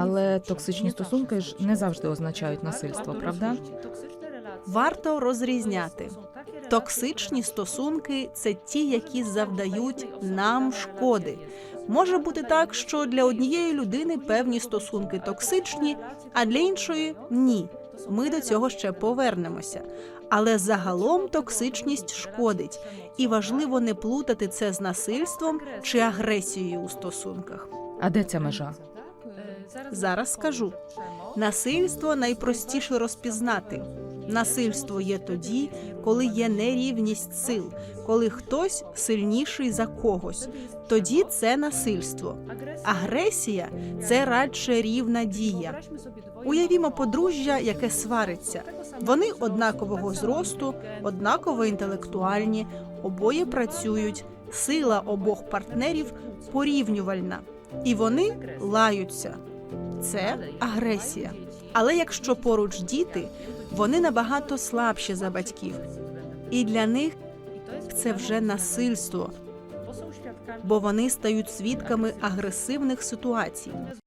Але токсичні стосунки ж не завжди означають насильство, правда? Варто розрізняти. Токсичні стосунки це ті, які завдають нам шкоди. Може бути так, що для однієї людини певні стосунки токсичні, а для іншої ні. Ми до цього ще повернемося. Але загалом токсичність шкодить, і важливо не плутати це з насильством чи агресією у стосунках. А де ця межа? Зараз скажу. Насильство найпростіше розпізнати. Насильство є тоді, коли є нерівність сил, коли хтось сильніший за когось. Тоді це насильство. Агресія це радше рівна дія. Уявімо подружжя, яке свариться. Вони однакового зросту, однаково інтелектуальні, обоє працюють. Сила обох партнерів порівнювальна, і вони лаються. Це агресія. Але якщо поруч діти, вони набагато слабші за батьків, і для них це вже насильство, бо вони стають свідками агресивних ситуацій.